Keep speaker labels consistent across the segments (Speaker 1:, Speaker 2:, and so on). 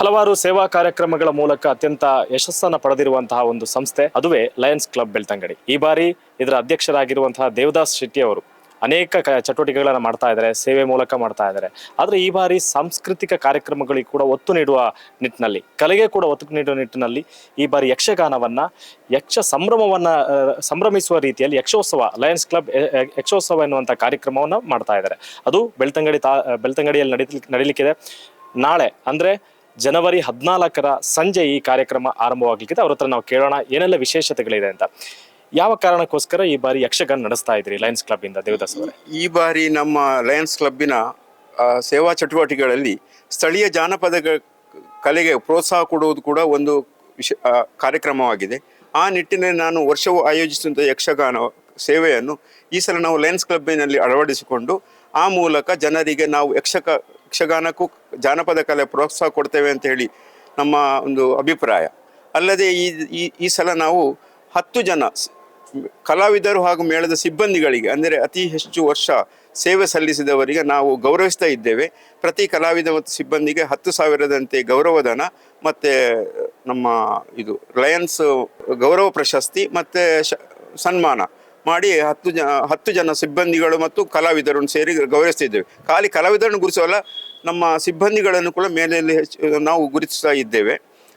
Speaker 1: ಹಲವಾರು ಸೇವಾ ಕಾರ್ಯಕ್ರಮಗಳ ಮೂಲಕ ಅತ್ಯಂತ ಯಶಸ್ಸನ್ನು ಪಡೆದಿರುವಂತಹ ಒಂದು ಸಂಸ್ಥೆ, ಅದುವೇ ಲಯನ್ಸ್ ಕ್ಲಬ್ ಬೆಳ್ತಂಗಡಿ. ಈ ಬಾರಿ ಇದರ ಅಧ್ಯಕ್ಷರಾಗಿರುವಂತಹ ದೇವದಾಸ್ ಶೆಟ್ಟಿ ಅವರು ಅನೇಕ ಚಟುವಟಿಕೆಗಳನ್ನು ಮಾಡ್ತಾ ಇದ್ದಾರೆ, ಸೇವೆ ಮೂಲಕ ಮಾಡ್ತಾ ಇದ್ದಾರೆ. ಆದರೆ ಈ ಬಾರಿ ಸಾಂಸ್ಕೃತಿಕ ಕಾರ್ಯಕ್ರಮಗಳಿಗೆ ಕೂಡ ಒತ್ತು ನೀಡುವ ನಿಟ್ಟಿನಲ್ಲಿ, ಕಲೆಗೆ ಕೂಡ ಒತ್ತು ನೀಡುವ ನಿಟ್ಟಿನಲ್ಲಿ ಈ ಬಾರಿ ಯಕ್ಷಗಾನವನ್ನು, ಯಕ್ಷ ಸಂಭ್ರಮವನ್ನು ಸಂಭ್ರಮಿಸುವ ರೀತಿಯಲ್ಲಿ ಯಕ್ಷೋತ್ಸವ ಲಯನ್ಸ್ ಕ್ಲಬ್ ಯಕ್ಷೋತ್ಸವ ಎನ್ನುವಂಥ ಕಾರ್ಯಕ್ರಮವನ್ನು ಮಾಡ್ತಾ ಇದ್ದಾರೆ. ಅದು ಬೆಳ್ತಂಗಡಿ ತಾ, ಬೆಳ್ತಂಗಡಿಯಲ್ಲಿ ನಡೀಲಿಕ್ಕೆ ನಡೀಲಿಕ್ಕಿದೆ. ನಾಳೆ ಅಂದ್ರೆ ಜನವರಿ ಹದಿನಾಲ್ಕರ ಸಂಜೆ ಈ ಕಾರ್ಯಕ್ರಮ ಆರಂಭವಾಗಲಿಕ್ಕಿದೆ. ಅವ್ರ ಹತ್ರ ನಾವು ಕೇಳೋಣ, ಏನೆಲ್ಲ ವಿಶೇಷತೆಗಳಿದೆ ಅಂತ. ಯಾವ ಕಾರಣಕ್ಕೋಸ್ಕರ ಈ ಬಾರಿ ಯಕ್ಷಗಾನ ನಡೆಸ್ತಾ ಇದ್ರಿ ಲಯನ್ಸ್ ಕ್ಲಬ್ ಇಂದ ದೇವದಾಸ್ ಅವರೇ?
Speaker 2: ಈ ಬಾರಿ ನಮ್ಮ ಲಯನ್ಸ್ ಕ್ಲಬ್ಬಿನ ಸೇವಾ ಚಟುವಟಿಕೆಗಳಲ್ಲಿ ಸ್ಥಳೀಯ ಜಾನಪದ ಕಲೆಗೆ ಪ್ರೋತ್ಸಾಹ ಕೊಡುವುದು ಕೂಡ ಒಂದು ವಿಷ ಕಾರ್ಯಕ್ರಮವಾಗಿದೆ. ಆ ನಿಟ್ಟಿನಲ್ಲಿ ನಾನು ವರ್ಷವೂ ಆಯೋಜಿಸುವಂಥ ಯಕ್ಷಗಾನ ಸೇವೆಯನ್ನು ಈ ಸಲ ನಾವು ಲಯನ್ಸ್ ಕ್ಲಬ್ಬಿನಲ್ಲಿ ಅಳವಡಿಸಿಕೊಂಡು, ಆ ಮೂಲಕ ಜನರಿಗೆ ನಾವು ಯಕ್ಷಕ ಯಕ್ಷಗಾನಕ್ಕೂ ಜಾನಪದ ಕಲೆ ಪ್ರೋತ್ಸಾಹ ಕೊಡ್ತೇವೆ ಅಂತ ಹೇಳಿ ನಮ್ಮ ಒಂದು ಅಭಿಪ್ರಾಯ. ಅಲ್ಲದೆ ಈ, ಈ- ಈ ಸಲ ನಾವು ಹತ್ತು ಜನ ಕಲಾವಿದರು ಹಾಗೂ ಮೇಳದ ಸಿಬ್ಬಂದಿಗಳಿಗೆ, ಅಂದರೆ ಅತಿ ಹೆಚ್ಚು ವರ್ಷ ಸೇವೆ ಸಲ್ಲಿಸಿದವರಿಗೆ ನಾವು ಗೌರವಿಸ್ತಾ ಇದ್ದೇವೆ. ಪ್ರತಿ ಕಲಾವಿದ ಮತ್ತು ಸಿಬ್ಬಂದಿಗೆ ಹತ್ತು ಸಾವಿರದಂತೆ ಗೌರವಧನ ಮತ್ತು ನಮ್ಮ ಇದು ಲಯನ್ಸ್ ಗೌರವ ಪ್ರಶಸ್ತಿ ಮತ್ತು ಸನ್ಮಾನ. ಮಾಡಿ ಹತ್ತು ಜ, ಹತ್ತು ಜನ ಸಿಬ್ಬಂದಿಗಳು ಮತ್ತು ಕಲಾವಿದರನ್ನು ಸೇರಿ ಗೌರವಿಸ್ತಿದ್ದೇವೆ. ಖಾಲಿ ಕಲಾವಿದರನ್ನು ಗುರುತಿಸೋಲ್ಲ, ನಮ್ಮ ಸಿಬ್ಬಂದಿಗಳನ್ನು ಕೂಡ ಮೇಲೆಯಲ್ಲಿ ಹೆಚ್ಚು, ನಾವು ಗುರುತಿಸ್ತಾ ಇದ್ದೇವೆ.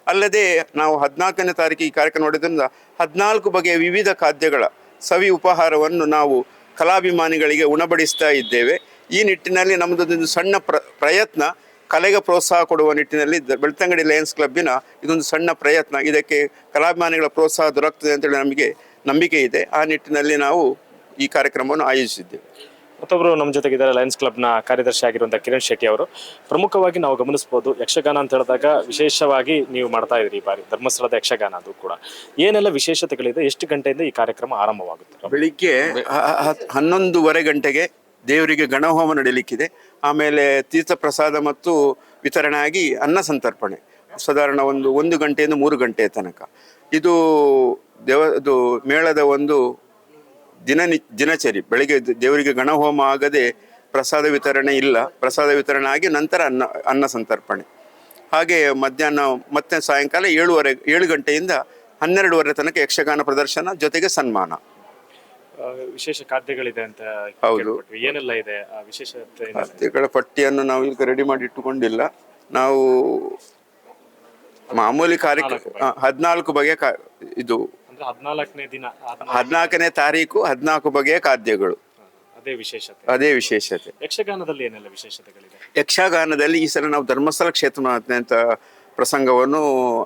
Speaker 2: ಅಲ್ಲದೆ ನಾವು ಹದಿನಾಲ್ಕನೇ ತಾರೀಕು ಈ ಕಾರ್ಯಕ್ರಮ ನೋಡೋದ್ರಿಂದ ಹದಿನಾಲ್ಕು ಬಗೆಯ ವಿವಿಧ ಖಾದ್ಯಗಳ ಸವಿ ಉಪಹಾರವನ್ನು ನಾವು ಕಲಾಭಿಮಾನಿಗಳಿಗೆ ಉಣಬಡಿಸ್ತಾ ಇದ್ದೇವೆ. ಈ ನಿಟ್ಟಿನಲ್ಲಿ ನಮ್ಮದೊಂದು ಸಣ್ಣ ಪ್ರ, ಪ್ರಯತ್ನ, ಕಲೆಗೆ ಪ್ರೋತ್ಸಾಹ ಕೊಡುವ ನಿಟ್ಟಿನಲ್ಲಿ ಬೆಳ್ತಂಗಡಿ ಲಯನ್ಸ್ ಕ್ಲಬ್ಬಿನ ಇದೊಂದು ಸಣ್ಣ ಪ್ರಯತ್ನ. ಇದಕ್ಕೆ ಕಲಾಭಿಮಾನಿಗಳ ಪ್ರೋತ್ಸಾಹ ದೊರಕ್ತದೆ ಅಂತೇಳಿ ನಮಗೆ ನಂಬಿಕೆ ಇದೆ. ಆ ನಿಟ್ಟಿನಲ್ಲಿ ನಾವು ಈ ಕಾರ್ಯಕ್ರಮವನ್ನು ಆಯೋಜಿಸಿದ್ದೇವೆ.
Speaker 1: ಮತ್ತೊಬ್ಬರು ನಮ್ಮ ಜೊತೆಗಿದ್ದಾರೆ ಲಯನ್ಸ್ ಕ್ಲಬ್ನ ಕಾರ್ಯದರ್ಶಿ ಆಗಿರುವಂಥ ಕಿರಣ್ ಶೆಟ್ಟಿ ಅವರು. ಪ್ರಮುಖವಾಗಿ ನಾವು ಗಮನಿಸಬಹುದು ಯಕ್ಷಗಾನ ಅಂತ ಹೇಳಿದಾಗ ವಿಶೇಷವಾಗಿ ನೀವು ಮಾಡ್ತಾ ಇದ್ರಿ ಈ ಬಾರಿ. ಧರ್ಮಸ್ಥಳದ ಯಕ್ಷಗಾನ ಅದು ಕೂಡ. ಏನೆಲ್ಲ ವಿಶೇಷತೆಗಳಿದೆ? ಎಷ್ಟು ಗಂಟೆಯಿಂದ ಈ ಕಾರ್ಯಕ್ರಮ ಆರಂಭವಾಗುತ್ತೆ?
Speaker 2: ಬೆಳಿಗ್ಗೆ ಹನ್ನೊಂದುವರೆ ಗಂಟೆಗೆ ದೇವರಿಗೆ ಗಣಹೋಮ ನಡೀಲಿಕ್ಕಿದೆ. ಆಮೇಲೆ ತೀರ್ಥ ಪ್ರಸಾದ ಮತ್ತು ವಿತರಣೆ ಆಗಿ ಅನ್ನ ಸಂತರ್ಪಣೆ. ಸಾಧಾರಣ ಒಂದು ಒಂದು ಗಂಟೆಯಿಂದ ಮೂರು ಗಂಟೆಯ ತನಕ. ಇದು ದೇವ ಅದು ಮೇಳದ ಒಂದು ದಿನನಿ ದಿನಚರಿ. ಬೆಳಿಗ್ಗೆ ದೇವರಿಗೆ ಗಣಹೋಮ ಆಗದೆ ಪ್ರಸಾದ ವಿತರಣೆ ಇಲ್ಲ. ಪ್ರಸಾದ ವಿತರಣೆ ಆಗಿ ನಂತರ ಅನ್ನ ಅನ್ನ ಸಂತರ್ಪಣೆ. ಹಾಗೆ ಮಧ್ಯಾಹ್ನ ಮತ್ತೆ ಸಾಯಂಕಾಲ ಏಳುವರೆ ಏಳು ಗಂಟೆಯಿಂದ ಹನ್ನೆರಡುವರೆ ತನಕ ಯಕ್ಷಗಾನ ಪ್ರದರ್ಶನ ಜೊತೆಗೆ ಸನ್ಮಾನ.
Speaker 1: ವಿಶೇಷ ಖಾದ್ಯಗಳಿದೆ ಅಂತ
Speaker 2: ಹೌದು.
Speaker 1: ಏನೆಲ್ಲ ಇದೆ? ಏನೆಲ್ಲ
Speaker 2: ಖಾದ್ಯಗಳ ಪಟ್ಟಿಯನ್ನು ನಾವು ಈಗ ರೆಡಿ ಮಾಡಿ ಇಟ್ಟುಕೊಂಡಿಲ್ಲ. ನಾವು ಮಾಮೂಲಿ ಕಾರ್ಯಕ್ರಮ ಹದಿನಾಲ್ಕು ಬಗೆಯ ಇದು
Speaker 1: ಹದಿನಾಲ್ಕನೇ ದಿನ ಹದ್ನಾ-
Speaker 2: ಹದಿನಾಲ್ಕನೇ ತಾರೀಕು ಹದಿನಾಲ್ಕು ಬಗೆಯ ಖಾದ್ಯಗಳು.
Speaker 1: ಅದೇ ವಿಶೇಷತೆ.
Speaker 2: ಅದೇ ವಿಶೇಷತೆ.
Speaker 1: ಯಕ್ಷಗಾನದಲ್ಲಿ ಏನೆಲ್ಲ ವಿಶೇಷತೆಗಳಿದೆ?
Speaker 2: ಯಕ್ಷಗಾನದಲ್ಲಿ ಈ ಸಲ ನಾವು ಧರ್ಮಸ್ಥಳ ಕ್ಷೇತ್ರನಾದ್ಯಂತ ಪ್ರಸಂಗವನ್ನು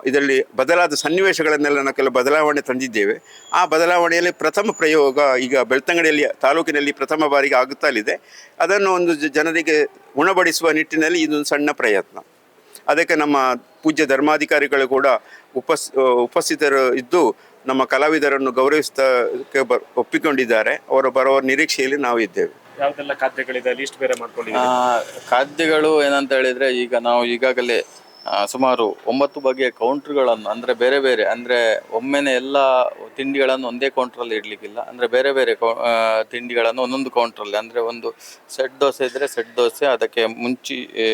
Speaker 2: ಇದರಲ್ಲಿ ಬದಲಾದ ಸನ್ನಿವೇಶಗಳನ್ನೆಲ್ಲ ನಾವು ಕೆಲವು ಬದಲಾವಣೆ ತಂದಿದ್ದೇವೆ. ಆ ಬದಲಾವಣೆಯಲ್ಲಿ ಪ್ರಥಮ ಪ್ರಯೋಗ ಈಗ ಬೆಳ್ತಂಗಡಿಯಲ್ಲಿ ತಾಲೂಕಿನಲ್ಲಿ ಪ್ರಥಮ ಬಾರಿಗೆ ಆಗುತ್ತಲಿದೆ ಅದನ್ನು ಒಂದು ಜ- ಜನರಿಗೆ ಉಣಬಡಿಸುವ ನಿಟ್ಟಿನಲ್ಲಿ ಇದೊಂದು ಸಣ್ಣ ಪ್ರಯತ್ನ. ಅದಕ್ಕೆ ನಮ್ಮ ಪೂಜ್ಯ ಧರ್ಮಾಧಿಕಾರಿಗಳು ಕೂಡ ಉಪಸ್ ಉಪಸ್ಥಿತರು ಇದ್ದು ನಮ್ಮ ಕಲಾವಿದರನ್ನು ಗೌರವಿಸಕ್ಕೆ ಬ ಒಪ್ಪಿಕೊಂಡಿದ್ದಾರೆ. ಅವರು ಬರುವ ನಿರೀಕ್ಷೆಯಲ್ಲಿ ನಾವು ಇದ್ದೇವೆ.
Speaker 1: ಯಾವ್ದೆಲ್ಲ ಖಾದ್ಯಗಳಿದೆ? ಲಿಸ್ಟ್ ಬೇರೆ
Speaker 3: ಆ,
Speaker 1: ಮಾಡ್ಕೊಂಡಿದ್ದೀವಿ
Speaker 3: ಖಾದ್ಯಗಳು ಏನಂತ ಹೇಳಿದ್ರೆ ಈಗ ನಾವು ಈಗಾಗಲೇ ಆ, ಸುಮಾರು ಒಂಬತ್ತು ಬಗೆಯ ಕೌಂಟ್ರ್ಗಳನ್ನು ಅಂದ್ರೆ ಬೇರೆ ಬೇರೆ ಅಂದ್ರೆ ಒಮ್ಮೆನೆ ಎಲ್ಲ ತಿಂಡಿಗಳನ್ನು ಒಂದೇ ಕೌಂಟ್ರಲ್ಲಿ ಇಡ್ಲಿಕ್ಕಿಲ್ಲ. ಅಂದ್ರೆ ಬೇರೆ ಬೇರೆ ಕೌ- ಆ, ತಿಂಡಿಗಳನ್ನು ಒಂದೊಂದು ಕೌಂಟ್ರಲ್ಲಿ ಅಂದ್ರೆ ಒಂದು ಸೆಟ್ ದೋಸೆ ಇದ್ರೆ ಸೆಟ್ ದೋಸೆ ಅದಕ್ಕೆ ಮುಂಚಿ ಏ,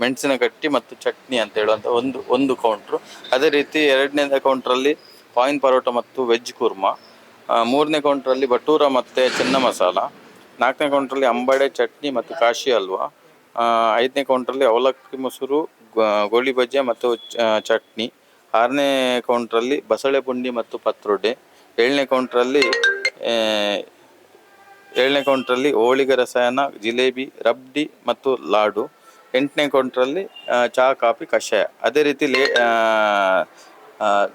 Speaker 3: ಮೆಣಸಿನ ಗಟ್ಟಿ ಮತ್ತು ಚಟ್ನಿ ಅಂತ ಹೇಳುವಂಥ ಒಂದು ಒಂದು ಕೌಂಟ್ರು ಅದೇ ರೀತಿ ಎರಡನೇ ಕೌಂಟ್ರಲ್ಲಿ ಪಾಯಿನ್ ಪರೋಟ ಮತ್ತು ವೆಜ್ ಕುರ್ಮಾ. ಮೂರನೇ ಕೌಂಟ್ರಲ್ಲಿ ಬಟೂರ ಮತ್ತು ಚೆನ್ನ ಮಸಾಲ. ನಾಲ್ಕನೇ ಕೌಂಟ್ರಲ್ಲಿ ಅಂಬಡೆ, ಚಟ್ನಿ ಮತ್ತು ಕಾಶಿ ಹಲ್ವಾ. ಐದನೇ ಕೌಂಟ್ರಲ್ಲಿ ಅವಲಕ್ಕಿ ಮೊಸರು ಗೋಳಿ ಬಜ್ಜೆ ಮತ್ತು ಚಟ್ನಿ. ಆರನೇ ಕೌಂಟ್ರಲ್ಲಿ ಬಸಳೆ ಪುಂಡಿ ಮತ್ತು ಪತ್ರೊಡೆ. ಏಳನೇ ಕೌಂಟ್ರಲ್ಲಿ ಏಳನೇ ಕೌಂಟ್ರಲ್ಲಿ ಹೋಳಿಗೆ ರಸಾಯನ, ಜಿಲೇಬಿ, ರಬ್ಡಿ ಮತ್ತು ಲಾಡು. ಎಂಟನೇ ಕೌಂಟ್ರಲ್ಲಿ ಚಹಾ, ಕಾಫಿ, ಕಷಾಯ. ಅದೇ ರೀತಿ ಲೇ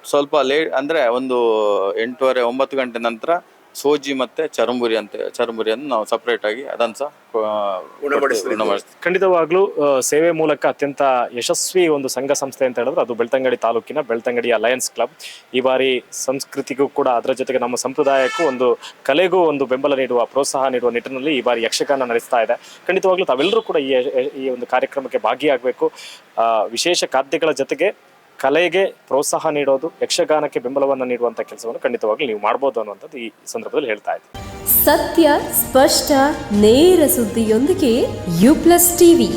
Speaker 3: ಸ್ವಲ್ಪ ಲೇ ಅಂದರೆ ಒಂದು ಎಂಟೂವರೆ ಒಂಬತ್ತು ಗಂಟೆ ನಂತರ ಸೋಜಿ ಮತ್ತೆ ಚರಂಬುರಿ ಅಂತ ಚರಂಬುರಿಯನ್ನು ನಾವು ಸಪ್ರೇಟ್ ಆಗಿ ಅದನ್ನು ಸಹ ಉಣಬಡಿಸ್ತೀವಿ.
Speaker 1: ಖಂಡಿತವಾಗ್ಲೂ ಆ, ಸೇವೆ ಮೂಲಕ ಅತ್ಯಂತ ಯಶಸ್ವಿ ಒಂದು ಸಂಘ ಸಂಸ್ಥೆ ಅಂತ ಹೇಳಿದ್ರೆ ಅದು ಬೆಳ್ತಂಗಡಿ ತಾಲೂಕಿನ ಬೆಳ್ತಂಗಡಿ ಅಲಯನ್ಸ್ ಕ್ಲಬ್ ಈ ಬಾರಿ ಸಂಸ್ಕೃತಿಗೂ ಕೂಡ ಅದರ ಜೊತೆಗೆ ನಮ್ಮ ಸಂಪ್ರದಾಯಕ್ಕೂ ಒಂದು ಕಲೆಗೂ ಒಂದು ಬೆಂಬಲ ನೀಡುವ ಪ್ರೋತ್ಸಾಹ ನೀಡುವ ನಿಟ್ಟಿನಲ್ಲಿ ಈ ಬಾರಿ ಯಕ್ಷಗಾನ ನಡೆಸ್ತಾ ಇದೆ. ಖಂಡಿತವಾಗ್ಲೂ ತಾವೆಲ್ಲರೂ ಕೂಡ ಈ ಈ ಒಂದು ಕಾರ್ಯಕ್ರಮಕ್ಕೆ ಭಾಗಿಯಾಗಬೇಕು. ಆ, ವಿಶೇಷ ಖಾದ್ಯಗಳ ಜೊತೆಗೆ ಕಲೆಗೆ ಪ್ರೋತ್ಸಾಹ ನೀಡೋದು, ಯಕ್ಷಗಾನಕ್ಕೆ ಬೆಂಬಲವನ್ನು ನೀಡುವಂಥ ಕೆಲಸವನ್ನು ಖಂಡಿತವಾಗ್ಲೂ ನೀವು ಮಾಡ್ಬೋದು ಅನ್ನುವಂಥದ್ದು ಈ ಸಂದರ್ಭದಲ್ಲಿ ಹೇಳ್ತಾ ಇದ್ದೀನಿ.
Speaker 4: ಸತ್ಯ, ಸ್ಪಷ್ಟ, ನೇರ ಸುದ್ದಿಯೊಂದಿಗೆ ಯು ಪ್ಲಸ್ ಟಿವಿ.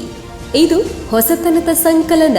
Speaker 4: ಇದು ಹೊಸತನದ ಸಂಕಲನ.